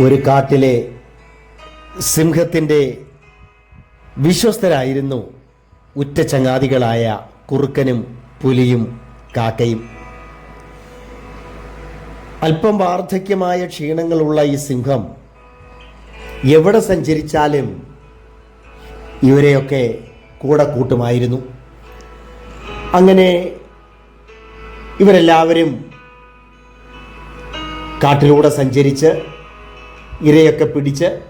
ഒരു കാട്ടിലെ സിംഹത്തിന്റെ വിശ്വസ്തരായിരുന്നു ഉറ്റ ചങ്ങാതികളായ കുറുക്കനും പുലിയും കാക്കയും. അല്പം വാർദ്ധക്യമായ ക്ഷീണങ്ങളുള്ള ഈ സിംഹം എവിടെ സഞ്ചരിച്ചാലും ഇവരെയൊക്കെ കൂടെ കൂട്ടുമായിരുന്നു. അങ്ങനെ ഇവരെല്ലാവരും കാട്ടിലൂടെ സഞ്ചരിച്ച് ഇരയൊക്കെ പിടിച്ച്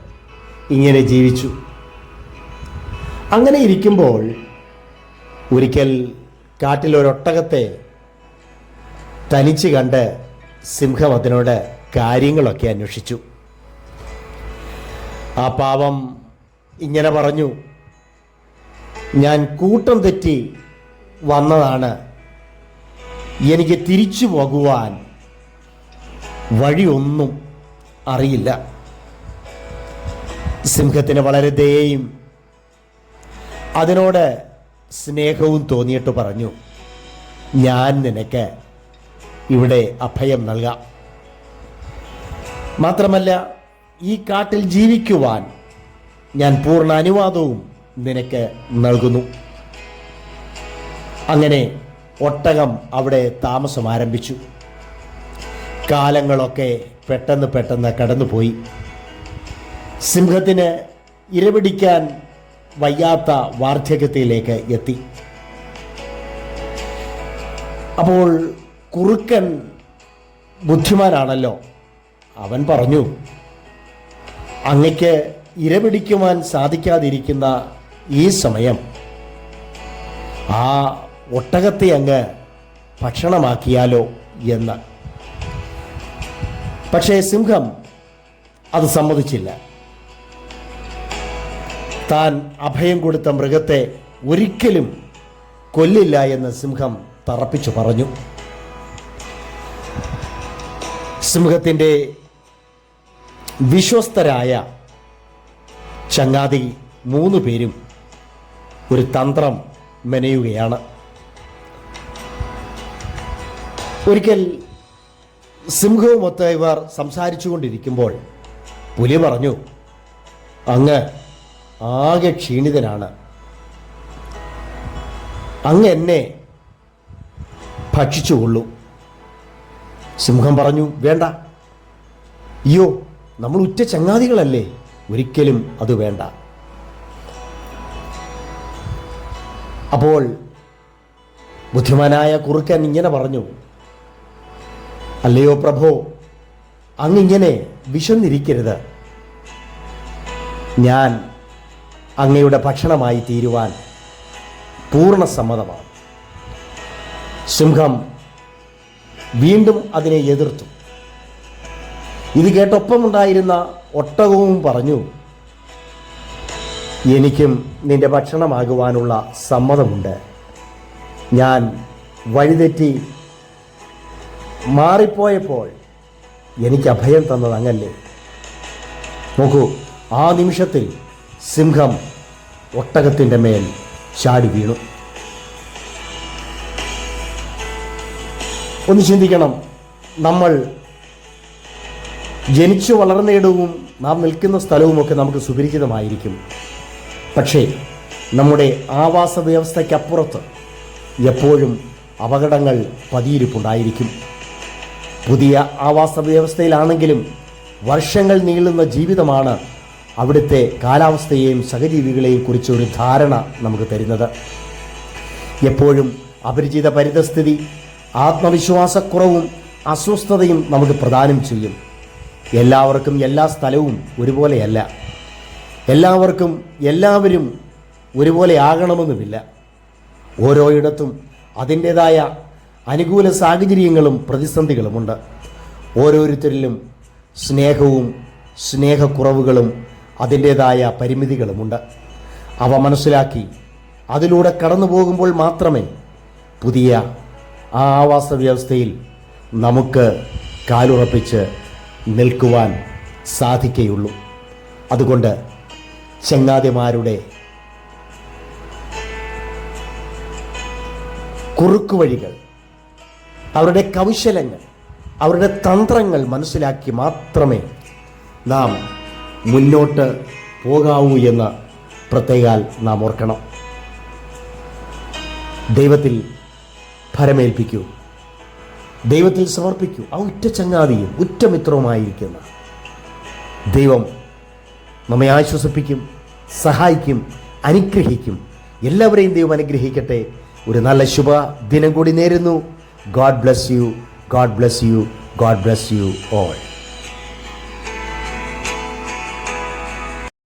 ഇങ്ങനെ ജീവിച്ചു. അങ്ങനെ ഇരിക്കുമ്പോൾ ഒരിക്കൽ കാട്ടിലൊരൊട്ടകത്തെ തനിച്ച് കണ്ട് സിംഹം അതിനോട് കാര്യങ്ങളൊക്കെ അന്വേഷിച്ചു. ആ പാവം ഇങ്ങനെ പറഞ്ഞു ഞാൻ കൂട്ടം തെറ്റി വന്നതാണ്. എനിക്ക് തിരിച്ചു പോകുവാൻ വഴിയൊന്നും അറിയില്ല. സിംഹത്തിന് വളരെ ദയയും അതിനോട് സ്നേഹവും തോന്നിയിട്ട് പറഞ്ഞു ഞാൻ നിനക്ക് ഇവിടെ അഭയം നൽകാം. മാത്രമല്ല ഈ കാട്ടിൽ ജീവിക്കുവാൻ ഞാൻ പൂർണ അനുവാദവും നിനക്ക് നൽകുന്നു. അങ്ങനെ ഒട്ടകം അവിടെ താമസം ആരംഭിച്ചു കാലങ്ങളൊക്കെ പെട്ടെന്ന് പെട്ടെന്ന് കടന്നുപോയി. സിംഹത്തിന് ഇരപിടിക്കാൻ വയ്യാത്ത വാർദ്ധക്യത്തിലേക്ക് എത്തി. അപ്പോൾ കുറുക്കൻ ബുദ്ധിമാനാണല്ലോ. അവൻ പറഞ്ഞു അങ്ങയ്ക്ക് ഇരപിടിക്കുവാൻ സാധിക്കാതിരിക്കുന്ന ഈ സമയം ആ ഒട്ടകത്തെ അങ്ങ് ഭക്ഷണമാക്കിയാലോ എന്ന്. പക്ഷേ സിംഹം അത് സമ്മതിച്ചില്ല. താൻ അഭയം കൊടുത്ത മൃഗത്തെ ഒരിക്കലും കൊല്ലില്ല എന്ന് സിംഹം തറപ്പിച്ചു പറഞ്ഞു. സിംഹത്തിന്റെ വിശ്വസ്തരായ ചങ്ങാതി മൂന്ന് പേരും ഒരു തന്ത്രം മെനയുകയാണ്. ഒരിക്കൽ സിംഹവുമൊത്ത് ഇവർ സംസാരിച്ചു കൊണ്ടിരിക്കുമ്പോൾ പുലി പറഞ്ഞു അങ്ങ് ആകെ ക്ഷീണിതനാണ്. അങ്ങ് എന്നെ ഭക്ഷിച്ചുകൊള്ളൂ സിംഹം പറഞ്ഞു വേണ്ട. അയ്യോ നമ്മൾ ഉറ്റ ചങ്ങാതികളല്ലേ? ഒരിക്കലും അത് വേണ്ട. അപ്പോൾ ബുദ്ധിമാനായ കുറുക്കൻ ഇങ്ങനെ പറഞ്ഞു അല്ലയോ പ്രഭോ അങ്ങിങ്ങനെ വിശന്നിരിക്കരുത്. ഞാൻ അങ്ങയുടെ ഭക്ഷണമായി തീരുവാൻ പൂർണ സമ്മതമാണ്. സിംഹം വീണ്ടും അതിനെ എതിർത്തു. ഇത് കേട്ടൊപ്പമുണ്ടായിരുന്ന ഒട്ടകവും പറഞ്ഞു എനിക്കും നിന്റെ ഭക്ഷണമാകുവാനുള്ള സമ്മതമുണ്ട്. ഞാൻ വഴിതെറ്റി മാറിപ്പോയപ്പോൾ എനിക്ക് അഭയം തന്നത് അങ്ങല്ലേ? നോക്കൂ ആ നിമിഷത്തിൽ സിംഹം ഒട്ടകത്തിന്റെ മേൽ ചാടി വീണു. ഒന്ന് ചിന്തിക്കണം. നമ്മൾ ജനിച്ചു വളർന്നിടവും നാം നിൽക്കുന്ന സ്ഥലവുമൊക്കെ നമുക്ക് സുപരിചിതമായിരിക്കും. പക്ഷേ നമ്മുടെ ആവാസ വ്യവസ്ഥയ്ക്കപ്പുറത്ത് എപ്പോഴും അപകടങ്ങൾ പതിയിരിപ്പുണ്ടായിരിക്കും. പുതിയ ആവാസ വ്യവസ്ഥയിലാണെങ്കിലും വർഷങ്ങൾ നീളുന്ന ജീവിതമാണ് അവിടുത്തെ കാലാവസ്ഥയെയും സഹജീവികളെയും കുറിച്ച് ഒരു ധാരണ നമുക്ക് തരുന്നത്. എപ്പോഴും അപരിചിത പരിതസ്ഥിതി ആത്മവിശ്വാസക്കുറവും അസ്വസ്ഥതയും നമുക്ക് പ്രദാനം ചെയ്യും. എല്ലാവർക്കും എല്ലാ സ്ഥലവും ഒരുപോലെയല്ല. എല്ലാവർക്കും എല്ലാവരും ഒരുപോലെ ആകണമെന്നുമില്ല. ഓരോയിടത്തും അതിന്റെതായ അനുകൂല സാഹചര്യങ്ങളും പ്രതിസന്ധികളുമുണ്ട്. ഓരോരുത്തരിലും സ്നേഹവും സ്നേഹക്കുറവുകളും അതിന്റെതായ പരിമിതികളുമുണ്ട്. അവ മനസ്സിലാക്കി അതിലൂടെ കടന്നു പോകുമ്പോൾ മാത്രമേ പുതിയ ആ ആവാസ വ്യവസ്ഥയിൽ നമുക്ക് കാലുറപ്പിച്ച് നിൽക്കുവാൻ സാധിക്കുകയുള്ളൂ. അതുകൊണ്ട് ചങ്ങാതിമാരുടെ കുറുക്കുവഴികൾ അവരുടെ കൗശലങ്ങൾ അവരുടെ തന്ത്രങ്ങൾ മനസ്സിലാക്കി മാത്രമേ നാം മുന്നോട്ട് പോകാവൂ എന്ന് പ്രത്യേകാൽ നാം ഓർക്കണം. ദൈവത്തിൽ ഭരമേൽപ്പിക്കൂ. ദൈവത്തിൽ സമർപ്പിക്കൂ. ആ ഉറ്റ ചങ്ങാതിയും ഉറ്റമിത്രവുമായിരിക്കുന്ന ദൈവം നമ്മെ ആശ്വസിപ്പിക്കും സഹായിക്കും അനുഗ്രഹിക്കും. എല്ലാവരെയും ദൈവം അനുഗ്രഹിക്കട്ടെ. ഒരു നല്ല ശുഭ ദിനം കൂടി നേരുന്നു. God bless you God bless you God bless you all